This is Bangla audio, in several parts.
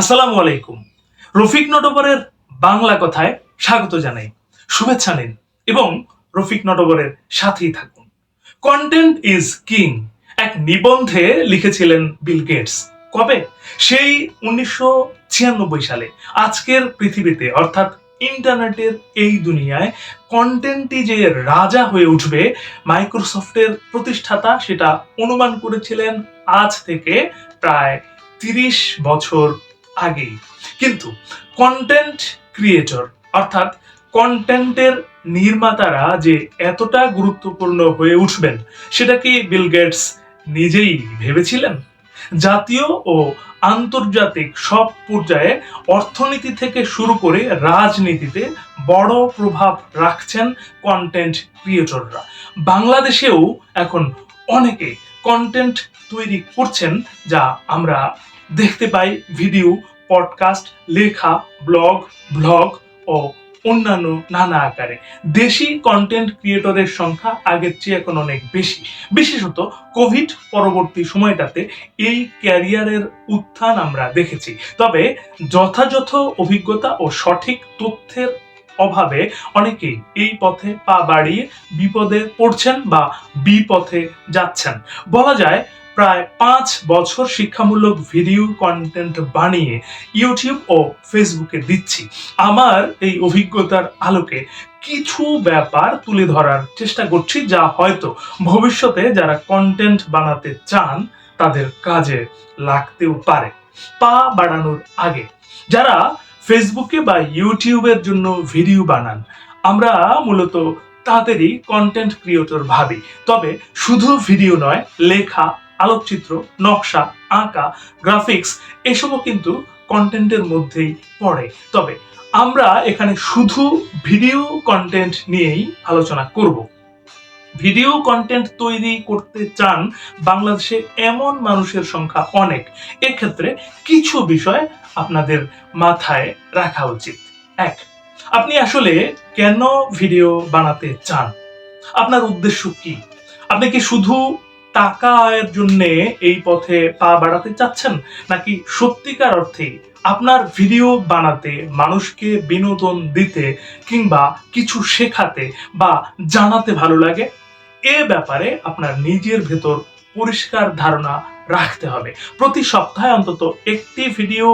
আসসালামু আলাইকুম। রফিক নটবরের বাংলা কথায় স্বাগত জানাই। শুভেচ্ছা নিন এবং রফিক নটবরের সাথেই থাকুন। কন্টেন্ট ইজ কিং এক নিবন্ধে লিখেছিলেন বিল গেটস কবে? সেই উনিশশো ছিয়ানব্বই সালে। আজকের পৃথিবীতে, অর্থাৎ ইন্টারনেটের এই দুনিয়ায় কন্টেন্টই যে রাজা হয়ে উঠবে, মাইক্রোসফটের প্রতিষ্ঠাতা সেটা অনুমান করেছিলেন আজ থেকে প্রায় তিরিশ বছর আগেই। কিন্তু কন্টেন্ট ক্রিয়েটর অর্থাৎ কন্টেন্টের নির্মাতারা যে এতটা গুরুত্বপূর্ণ হয়ে উঠবেন, সেটা কি বিল গেটস নিজেই ভেবেছিলেন? জাতীয় ও আন্তর্জাতিক সব পর্যায়ে অর্থনীতি থেকে শুরু করে রাজনীতিতে বড় প্রভাব রাখছেন কন্টেন্ট ক্রিয়েটররা বাংলাদেশেও এখন অনেকে কন্টেন্ট তৈরি করছেন, যা আমরা দেখতে পাই ভিডিও পডকাস্ট লেখা ব্লগ ব্লগ ও অন্যান্য নানা আকারে। দেশি কন্টেন্ট ক্রিয়েটরের সংখ্যা আগের চেয়ে এখন অনেক বেশি। বিশেষত কোভিড পরবর্তী সময়টাতে এই ক্যারিয়ারের উত্থান আমরা দেখেছি। তবে যথাযথ অভিজ্ঞতা ও সঠিক তথ্যের অভাবে অনেকেই এই পথে পা বাড়িয়ে বিপদে পড়ছেন বা বিপথে যাচ্ছেন। বলা যায় প্রায় পাঁচ বছর শিক্ষামূলক ভিডিও কন্টেন্ট বানিয়ে ইউটিউব ও ফেসবুকে দিচ্ছি। আমার এই অভিজ্ঞতার আলোকে কিছু ব্যাপার তুলে ধরার চেষ্টা করছি যা হয়তো ভবিষ্যতে যারা কন্টেন্ট বানাতে চান তাদের কাজে লাগতেও পারে। পা বাড়ানোর আগে, যারা ফেসবুকে বা ইউটিউবের জন্য ভিডিও বানান, আমরা মূলত তাদেরই কন্টেন্ট ক্রিয়েটর ভাবি। তবে শুধু ভিডিও নয়, লেখা আলোকচিত্র, নকশা, আঁকা গ্রাফিক্স এসবও কিন্তু কন্টেন্টের মধ্যেই পড়ে। তবে আমরা এখানে শুধু ভিডিও কন্টেন্ট নিয়েই আলোচনা করব। ভিডিও কন্টেন্ট তৈরি করতে চান বাংলাদেশে এমন মানুষের সংখ্যা অনেক। এক্ষেত্রে কিছু বিষয় আপনাদের মাথায় রাখা উচিত। এক, আপনি আসলে কেন ভিডিও বানাতে চান? আপনার উদ্দেশ্য কি? আপনি কি শুধু টাকা আয়ের জন্য এই পথে পা বাড়াতে চাচ্ছেন? নাকি সত্যিকার অর্থে আপনার ভিডিও বানাতে, মানুষকে বিনোদন দিতে কিংবা কিছু শেখাতে বা জানাতে ভালো লাগে? এ ব্যাপারে আপনার নিজের ভেতর পরিষ্কার ধারণা রাখতে হবে। প্রতি সপ্তাহে অন্তত একটি ভিডিও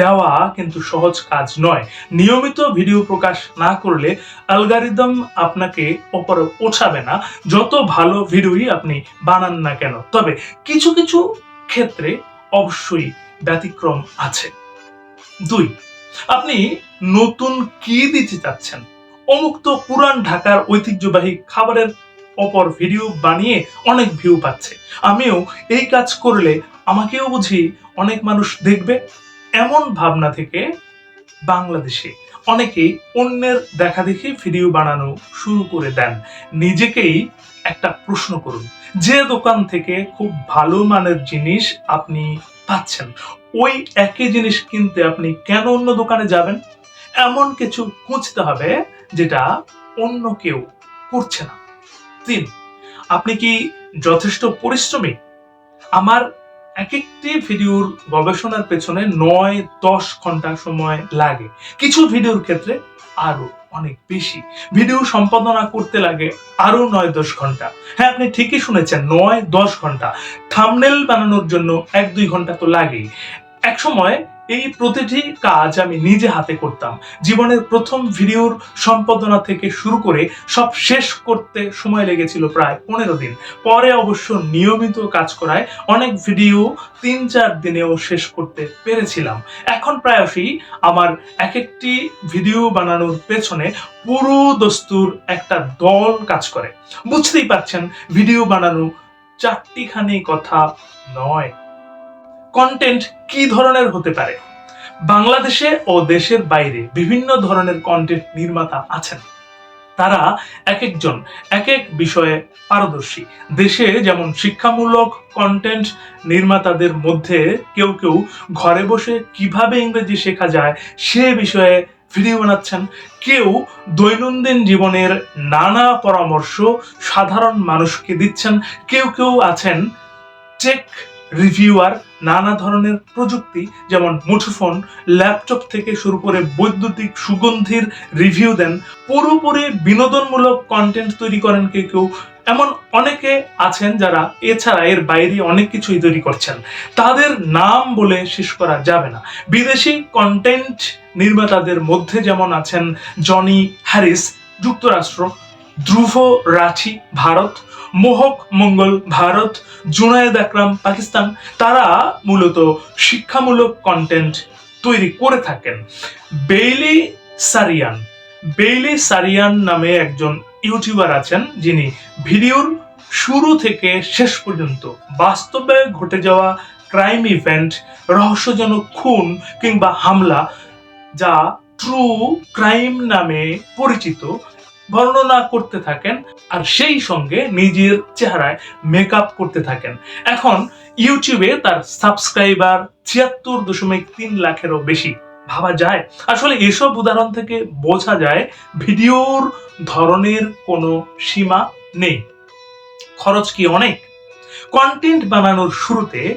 দেওয়া কিন্তু সহজ কাজ নয়। নিয়মিত ভিডিও প্রকাশ না করলে অ্যালগারিদম আপনাকে ওপরে ওঠাবে না। যত ভালো ভিডিওই আপনি বানান না কেন। তবে কিছু কিছু ক্ষেত্রে অবশ্যই ব্যতিক্রম আছে। দুই, আপনি নতুন কি দিতে চাচ্ছেন? অমুক্ত পুরান ঢাকার ঐতিহ্যবাহী খাবারের অপর ভিডিও বানিয়ে অনেক ভিউ পাচ্ছে। আমিও এই কাজ করলে আমাকেও বুঝি অনেক মানুষ দেখবে। এমন ভাবনা থেকে বাংলাদেশে অনেকেই অন্যের দেখা দেখি ভিডিও বানানো শুরু করে দেন। নিজেকেই একটা প্রশ্ন করুন, যে দোকান থেকে খুব ভালো মানের জিনিস আপনি পাচ্ছেন, ওই একই জিনিস কিনতে আপনি কেন অন্য দোকানে যাবেন? এমন কিছু খুঁজতে হবে যেটা অন্য কেউ করছে না। তিন আপনি কি যথেষ্ট পরিশ্রমী? আমার এক একটি ভিডিওর গবেষণার পেছনে নয় দশ ঘণ্টা সময় লাগে। কিছু ভিডিওর ক্ষেত্রে আরও অনেক বেশি। ভিডিও সম্পাদনা করতে লাগে আরও নয় দশ ঘণ্টা। হ্যাঁ আপনি ঠিকই শুনেছেন, নয় দশ ঘণ্টা। থামনেল বানানোর জন্য এক দুই ঘণ্টা তো লাগেই। এক সময় এই প্রতিটি কাজ আমি নিজে হাতে করতাম। জীবনের প্রথম ভিডিওর সম্পাদনা থেকে শুরু করে সব শেষ করতে সময় লেগেছিল প্রায় পনেরো দিন। পরে অবশ্য নিয়মিত কাজ করায় অনেক ভিডিও তিন চার দিনেও শেষ করতে পেরেছিলাম। এখন প্রায়শই আমার এক একটি ভিডিও বানানোর পেছনে পুরো দস্তুর একটা দল কাজ করে। বুঝতেই পারছেন, ভিডিও বানানো চারটিখানি কথা নয়। কন্টেন্ট কি ধরনের হতে পারে? বাংলাদেশে ও দেশের বাইরে বিভিন্ন ধরনের কন্টেন্ট নির্মাতা আছেন। তারা এক একজন এক এক বিষয়ে পারদর্শী। দেশে যেমন শিক্ষামূলক কন্টেন্ট নির্মাতাদের মধ্যে কেউ কেউ ঘরে বসে কীভাবে ইংরেজি শেখা যায় সে বিষয়ে ভিডিও বানাচ্ছেন। কেউ দৈনন্দিন জীবনের নানা পরামর্শ সাধারণ মানুষকে দিচ্ছেন। কেউ কেউ আছেন টেক রিভিউয়ার নানা ধরনের প্রযুক্তি, যেমন মুঠোফোন, ল্যাপটপ থেকে শুরু করে বৈদ্যুতিক সুগন্ধির রিভিউ দেন, পুরোপুরি বিনোদনমূলক কন্টেন্ট তৈরি করেন কেউ কেউ। এমন অনেকে আছেন যারা এছাড়া এর বাইরে অনেক কিছুই তৈরি করছেন। তাদের নাম বলে শেষ করা যাবে না। বিদেশি কন্টেন্ট নির্মাতাদের মধ্যে যেমন আছেন জনি হ্যারিস, যুক্তরাষ্ট্র, ধ্রুব রাঠি, ভারত মোহক, মঙ্গল, ভারত, জুনায়েদ আকরাম, পাকিস্তান, তারা মূলত শিক্ষামূলক কন্টেন্ট তৈরি করে থাকেন। বেইলি সারিয়ান বেইলি সারিয়ান নামে একজন ইউটিউবার আছেন যিনি ভিডিওর শুরু থেকে শেষ পর্যন্ত বাস্তবে ঘটে যাওয়া ক্রাইম ইভেন্ট রহস্যজনক খুন কিংবা হামলা যা ট্রু ক্রাইম নামে পরিচিত বর্ণনা করতে থাকেন আর সেই সঙ্গে নিজের চেহারায় মেকআপ করতে থাকেন। এখন ইউটিউবে তার সাবস্ক্রাইবার ছিয়াত্তর দশমিক তিন লাখেরও বেশি। ভাবা যায়? আসলে এসব উদাহরণ থেকে বোঝা যায়, ভিডিওর ধরনের কোনো সীমা নেই। খরচ কি অনেক? কন্টেন্ট বানানোর শুরুতে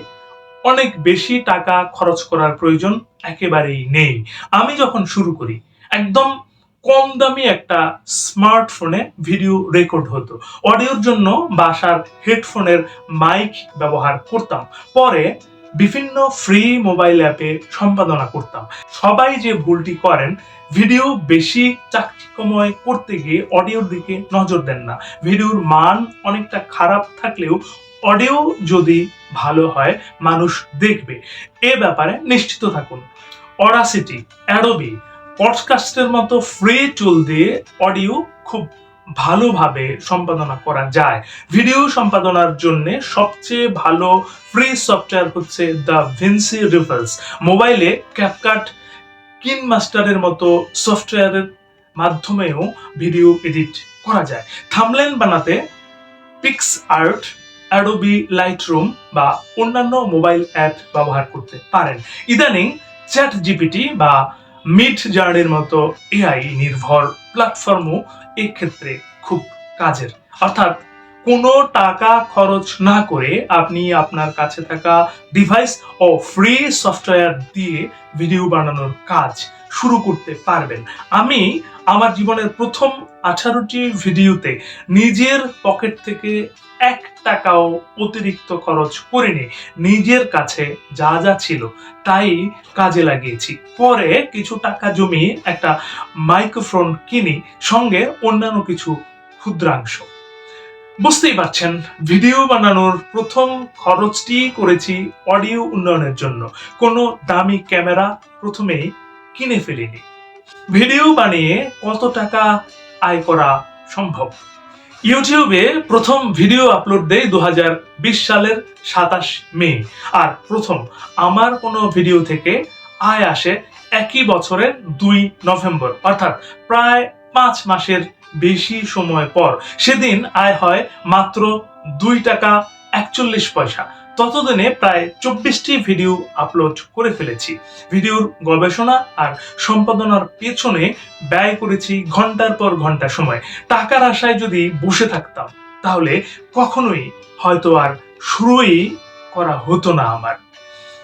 অনেক বেশি টাকা খরচ করার প্রয়োজন একেবারেই নেই। আমি যখন শুরু করি, একদম কম দামি একটা স্মার্টফোনে ভিডিও রেকর্ড হতো। অডিওর জন্য বাসার হেডফোনের মাইক ব্যবহার করতাম। পরে বিভিন্ন ফ্রি মোবাইল অ্যাপে সম্পাদনা করতাম। সবাই যে ভুলটি করেন, ভিডিও বেশি চাকচিক্যময় করতে গিয়ে অডিওর দিকে নজর দেন না। ভিডিওর মান অনেকটা খারাপ থাকলেও অডিও যদি ভালো হয়, মানুষ দেখবে। এ ব্যাপারে নিশ্চিত থাকুন। অরাসিটি অ্যাডোবি পডকাস্টের মতো ফ্রি টুল দিয়ে অডিও খুব ভালোভাবে সম্পাদনা করা যায়। ভিডিও সম্পাদনার জন্য সবচেয়ে ভালো ফ্রি সফটওয়্যার হচ্ছে দ্য ভিনসি রিভার্স মোবাইলে ক্যাপকাট কিন মাস্টারের মতো সফটওয়্যারের মাধ্যমেও ভিডিও এডিট করা যায়। থামলেন বানাতে পিক্স আর্ট অ্যাডোবি লাইটরুম বা অন্যান্য মোবাইল অ্যাপ ব্যবহার করতে পারেন। ইদানিং চ্যাট জিপিটি বা মিড জার্নির মতো এআই নির্ভর প্ল্যাটফর্মও এক্ষেত্রে খুব কাজের। অর্থাৎ কোনো টাকা খরচ না করে আপনি আপনার কাছে থাকা ডিভাইস ও ফ্রি সফটওয়্যার দিয়ে ভিডিও বানানোর কাজ শুরু করতে পারবেন। আমি আমার জীবনের প্রথম আঠারোটি ভিডিওতে নিজের পকেট থেকে এক টাকাও অতিরিক্ত খরচ করিনি। নিজের কাছে যা যা ছিল তাই কাজে লাগিয়েছি। পরে কিছু টাকা জমিয়ে একটা মাইক্রোফোন কিনি, সঙ্গে অন্যান্য কিছু ক্ষুদ্রাংশ। বুঝতেই পারছেন, ভিডিও বানানোর প্রথম খরচটি করেছি অডিও উন্নয়নের জন্য। কোনো দামি ক্যামেরা প্রথমেই কিনে ফেলিনি। ভিডিও বানিয়ে কত টাকা আয় করা সম্ভব? ইউটিউবে প্রথম ভিডিও আপলোড দেই দু সালের সাতাশ মে, আর প্রথম আমার কোনো ভিডিও থেকে আয় আসে একই বছরের দুই নভেম্বর, অর্থাৎ প্রায় পাঁচ মাসের বেশি সময় পর। সেদিন আয় হয় মাত্র দুই টাকা একচল্লিশ পয়সা ততদিনে প্রায় চব্বিশটি ভিডিও আপলোড করে ফেলেছি। ভিডিওর গবেষণা আর সম্পাদনার পেছনে ব্যয় করেছি ঘণ্টার পর ঘণ্টা সময়। টাকার আশায় যদি বসে থাকতাম, তাহলে কখনোই হয়তো আর শুরুই করা হতো না আমার।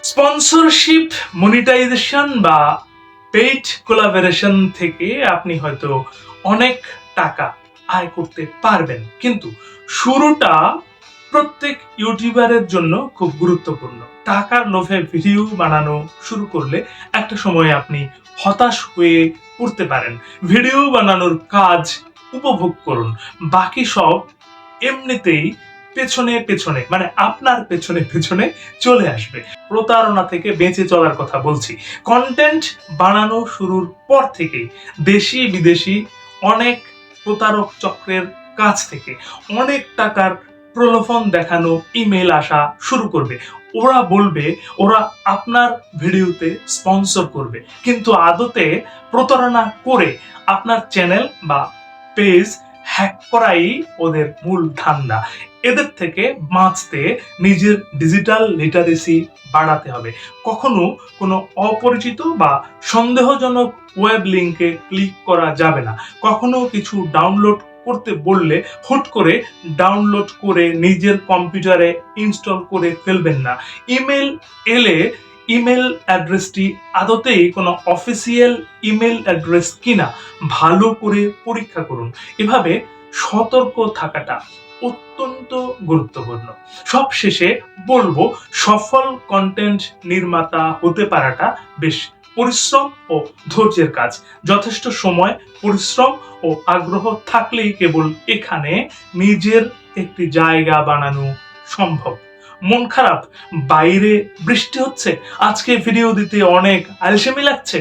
স্পন্সরশিপ মনিটাইজেশন বা পেইড কোলাবোরেশন থেকে আপনি হয়তো অনেক টাকা আয় করতে পারবেন। কিন্তু শুরুটা প্রত্যেক ইউটিউবারের জন্য খুব গুরুত্বপূর্ণ। টাকার লোভে ভিডিও বানানো শুরু করলে একটা সময় আপনি হতাশ হয়ে পড়তে পারেন। ভিডিও বানানোর কাজ উপভোগ করুন। বাকি সব এমনিতেই পেছনে পেছনে মানে আপনার পেছনে পেছনে চলে আসবে। প্রতারণা থেকে বেঁচে চলার কথা বলছি। কন্টেন্ট বানানো শুরুর পর থেকেই দেশি বিদেশি অনেক প্রতারক চক্রের কাছ থেকে অনেক টাকার প্রলোভন দেখানো ইমেল আসা শুরু করবে। ওরা বলবে, ওরা আপনার ভিডিওতে স্পন্সর করবে। কিন্তু আদতে প্রতারণা করে আপনার চ্যানেল বা পেজ হ্যাক করাই ওদের মূল ধান্দা। এদের থেকে বাঁচতে নিজের ডিজিটাল লিটারেসি বাড়াতে হবে। কখনো কোনো অপরিচিত বা সন্দেহজনক ওয়েব লিঙ্কে ক্লিক করা যাবে না। কখনো কিছু ডাউনলোড করতে বললে হুট করে ডাউনলোড করে নিজের কম্পিউটারে ইনস্টল করে ফেলবেন না। ইমেল এলে ইমেল অ্যাড্রেসটি আদতেই কোনো অফিসিয়াল ইমেল অ্যাড্রেস কিনা ভালো করে পরীক্ষা করুন। এভাবে সতর্ক থাকাটা অত্যন্ত গুরুত্বপূর্ণ। সব শেষে বলব, সফল কন্টেন্ট নির্মাতা হতে পারাটা বেশ পরিশ্রম ও ধৈর্যের কাজ। যথেষ্ট সময়, পরিশ্রম ও আগ্রহ থাকলেই কেবল এখানে নিজের একটি জায়গা বানানো সম্ভব। মন খারাপ, বাইরে বৃষ্টি হচ্ছে, আজকে ভিডিও দিতে অনেক আলসেমি লাগছে।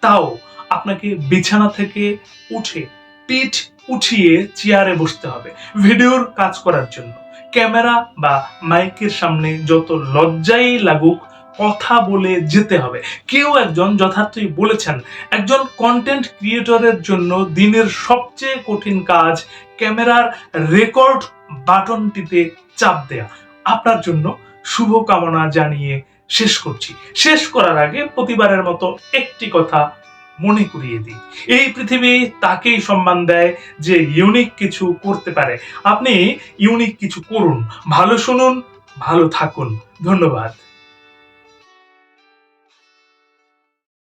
তাও আপনাকে বিছানা থেকে উঠে, পিঠ উঠিয়ে চেয়ারে বসতে হবে ভিডিওর কাজ করার জন্য। ক্যামেরা বা মাইকের সামনে যত লজ্জাই লাগুক কথা বলে যেতে হবে। কেউ একজন যথার্থই বলেছেন, একজন কন্টেন্ট ক্রিয়েটরের জন্য দিনের সবচেয়ে কঠিন কাজ ক্যামেরার রেকর্ড বাটনটিতে চাপ দেয়া। আপনার জন্য শুভকামনা জানিয়ে শেষ করছি। শেষ করার আগে প্রতিবারের মতো একটি কথা মনে করিয়ে দিই। এই পৃথিবী তাকেই সম্মান দেয় যে ইউনিক কিছু করতে পারে। আপনি ইউনিক কিছু করুন, ভালো শুনুন, ভালো থাকুন। ধন্যবাদ।